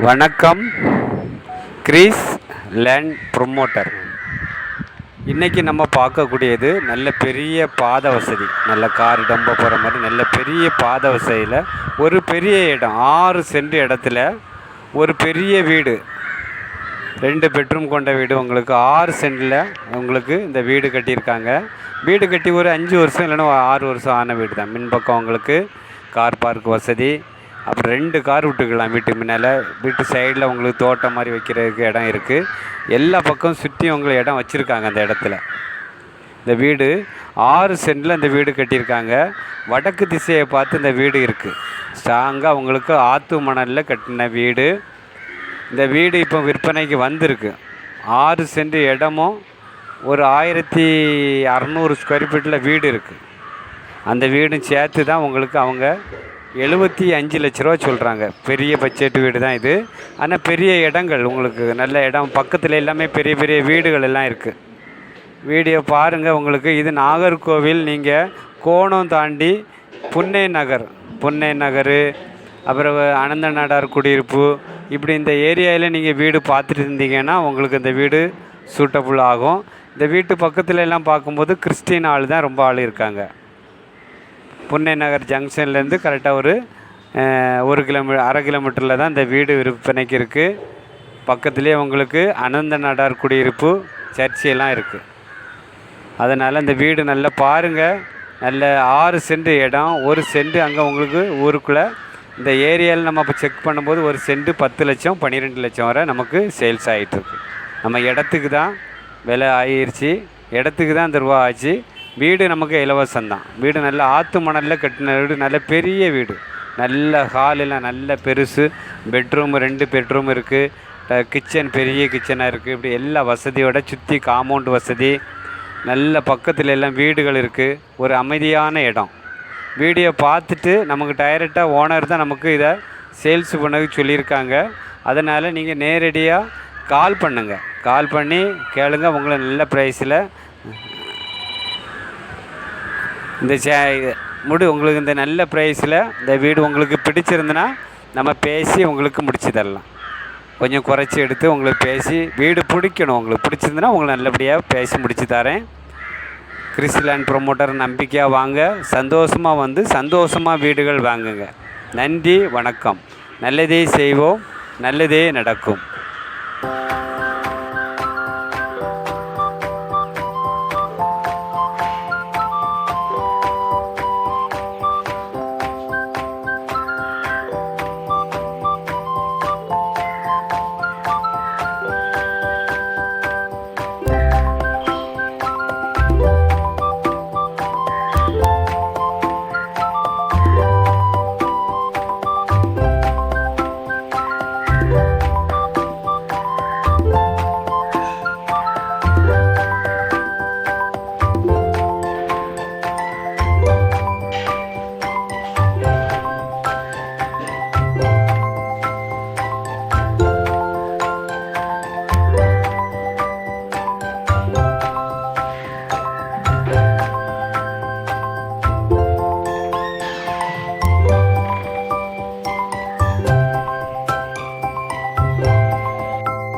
வணக்கம் Greece land promoter இன்றைக்கி நம்ம பார்க்கக்கூடியது நல்ல பெரிய பாத வசதி. நல்ல கார் டம்ப போகிற மாதிரி நல்ல பெரிய பாத வசதியில் ஒரு பெரிய இடம் ஆறு சென்ட் இடத்துல ஒரு பெரிய வீடு. ரெண்டு பெட்ரூம் கொண்ட வீடு. உங்களுக்கு ஆறு சென்டில் உங்களுக்கு இந்த வீடு கட்டியிருக்காங்க. வீடு கட்டி ஒரு அஞ்சு வருஷம் இல்லைன்னா ஆறு வருஷம் ஆன வீடு தான் மின்பக்கம் உங்களுக்கு கார் பார்க் வசதி. அப்புறம் ரெண்டு கார் விட்டுக்கலாம் வீட்டு முன்னால். வீட்டு சைடில் உங்களுக்கு தோட்டம் மாதிரி வைக்கிறதுக்கு இடம் இருக்குது எல்லா பக்கம் சுற்றி உங்களை இடம் வச்சுருக்காங்க அந்த இடத்துல. இந்த வீடு ஆறு சென்டில் இந்த வீடு கட்டியிருக்காங்க. வடக்கு திசையை பார்த்து இந்த வீடு இருக்குது ஸ்ட்ராங்காக உங்களுக்கு ஆத்து மணலில் கட்டின வீடு. இந்த வீடு இப்போ விற்பனைக்கு வந்திருக்கு. ஆறு சென்ட் இடமும் ஒரு ஆயிரத்தி அறநூறு ஸ்கொயர் ஃபீட்டில் வீடு இருக்குது அந்த வீடும் சேர்த்து தான் உங்களுக்கு அவங்க எழுபத்தி அஞ்சு லட்ச ரூபா சொல்கிறாங்க பெரிய பட்ஜெட் வீடு தான் இது. ஆனால் பெரிய இடங்கள் உங்களுக்கு நல்ல இடம். பக்கத்தில் எல்லாமே பெரிய பெரிய வீடுகள் எல்லாம் இருக்குது வீடியோ பாருங்கள் உங்களுக்கு. இது நாகர்கோவில். நீங்கள் கோணம் தாண்டி புன்னை நகர். புன்னை நகர் அப்புறம் அனந்த நாடார் குடியிருப்பு. இப்படி இந்த ஏரியாவில் நீங்கள் வீடு பார்த்துட்டு இருந்தீங்கன்னா உங்களுக்கு இந்த வீடு சூட்டபுள் ஆகும். இந்த வீட்டு பக்கத்துல எல்லாம் பார்க்கும்போது கிறிஸ்டின் ஆள் தான் ரொம்ப ஆள் இருக்காங்க. புன்னை நகர் ஜங்ஷன்லேருந்து கரெக்டாக ஒரு ஒரு கிலோமீட்டர் அரை கிலோமீட்டரில் தான் இந்த வீடு விற்பனைக்கு இருக்குது பக்கத்துலேயே உங்களுக்கு அனந்த நாடார் குடியிருப்பு சர்ச்சையெல்லாம் இருக்குது அதனால் இந்த வீடு நல்லா பாருங்கள் நல்ல ஆறு சென்ட் இடம். ஒரு சென்ட் அங்கே உங்களுக்கு ஊருக்குள்ளே இந்த ஏரியாவில் நம்ம இப்போ செக் பண்ணும்போது ஒரு சென்ட் பத்து லட்சம் பன்னிரெண்டு லட்சம் வரை நமக்கு சேல்ஸ் ஆகிட்டுருக்கு நம்ம இடத்துக்கு தான் விலை ஆகிருச்சு இடத்துக்கு தான் இந்த ரூபா ஆச்சு. வீடு நமக்கு இலவசம்தான். வீடு நல்ல ஆற்று மணலில் கட்டின வீடு நல்ல பெரிய வீடு. நல்ல ஹாலெல்லாம் நல்ல பெருசு பெட்ரூம் ரெண்டு பெட்ரூம் இருக்குது கிச்சன் பெரிய கிச்சனாக இருக்குது இப்படி எல்லா வசதியோட சுற்றி காம்பவுண்ட் வசதி. நல்ல பக்கத்தில் எல்லாம் வீடுகள் இருக்குது ஒரு அமைதியான இடம். வீடியோ பார்த்துட்டு நமக்கு டைரெக்டாக ஓனர் தான் நமக்கு இதை சேல்ஸ் பண்ண சொல்லியிருக்காங்க. அதனால் நீங்கள் நேரடியாக கால் பண்ணுங்கள் கால் பண்ணி கேளுங்க. உங்களை நல்ல ப்ரைஸில் இந்த சே முடி உங்களுக்கு இந்த நல்ல ப்ரைஸில் இந்த வீடு உங்களுக்கு பிடிச்சிருந்துன்னா நம்ம பேசி உங்களுக்கு முடிச்சு தரலாம். கொஞ்சம் குறைச்சி எடுத்து உங்களுக்கு பேசி வீடு பிடிக்கணும். உங்களுக்கு பிடிச்சிருந்துன்னா உங்களை நல்லபடியாக பேசி முடிச்சு தரேன். கிறிஸ்லாண்ட் ப்ரொமோட்டர் நம்பிக்கையாக வாங்க. சந்தோஷமாக வந்து சந்தோஷமாக வீடுகள் வாங்குங்க. நன்றி வணக்கம். நல்லதே செய்வோம் நல்லதே நடக்கும்.